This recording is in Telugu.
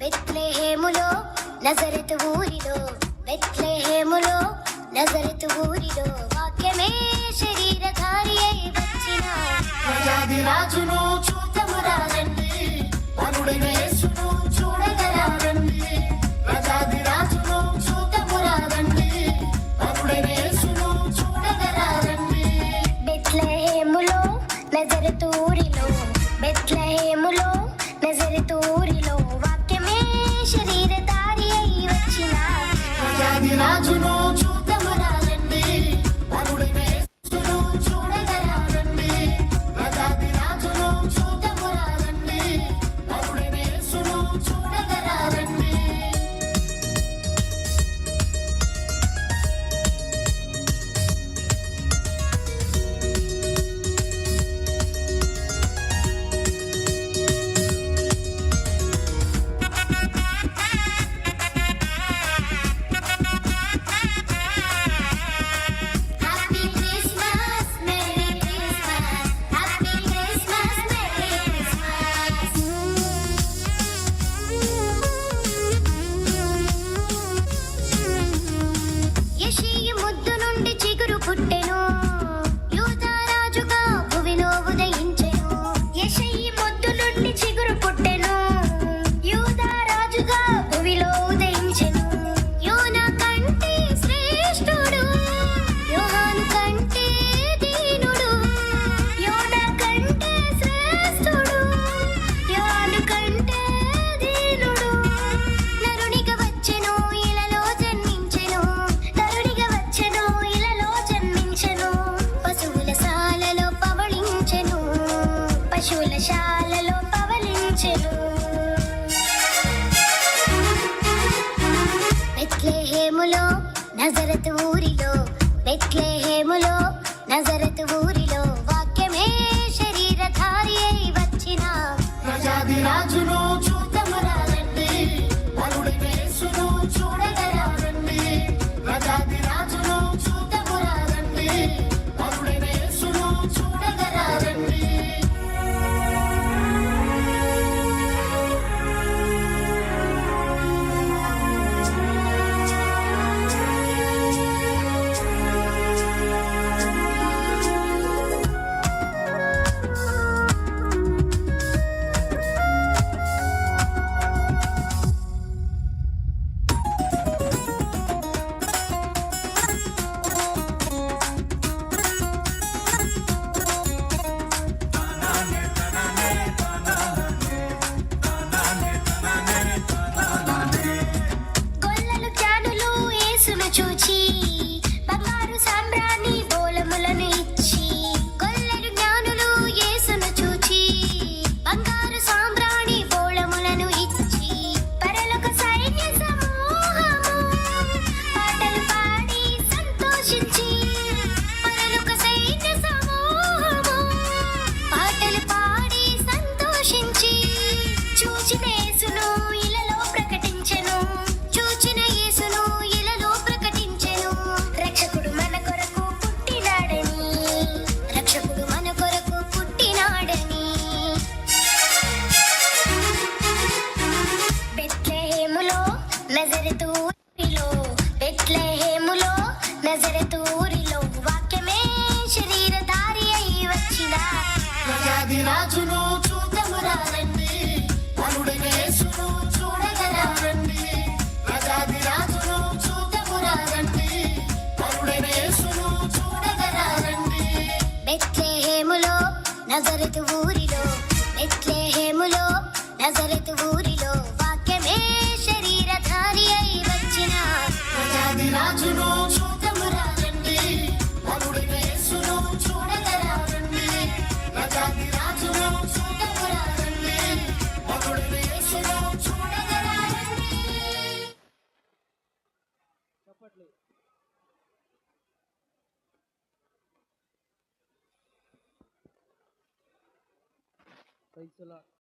బెత్లేహేములో నజరతు ఊరిలో బెత్లేహేములో ఊరిలో. వాక్యమే శరీరధారి అయి వచ్చిన ప్రజాది రాజును చూతము రాజండి వరుడైన యేసును చూడగరారండి ప్రజాది రాజును చూతము రాజండి వరుడైన యేసును చూడగరారండి బెత్లేహేములో నజరతు ఊరిలో బెత్లేహేములో ఊరిలో. రాజాది రాజును బెత్లెహేములో నజరత్ ఊరిలో బెత్లెహేములో నజరతు నజరేతూరిలో ఎట్లే హేములో బెత్లెహేములో నజరతూరిలో వాక్యమే శరీరధారి అయి వచ్చిన ప్రజాది రాజును చూతమురారండి వరుడైన యేసును చూడగరారండి ప్రజాది రాజును చూతమురారండి వరుడైన యేసును చూడగరారండి బెత్లెహేములో నజరతు ఊరిలో హేములో నజరతు ఊరిలో వాక్యమే శరీరధారి అయి వచ్చిన ప్రజాది రాజును చూతమురారండి వరుడైన యేసును చూడగరారండి ప్రజాది రాజును చూతమురారండి యేసును పైసల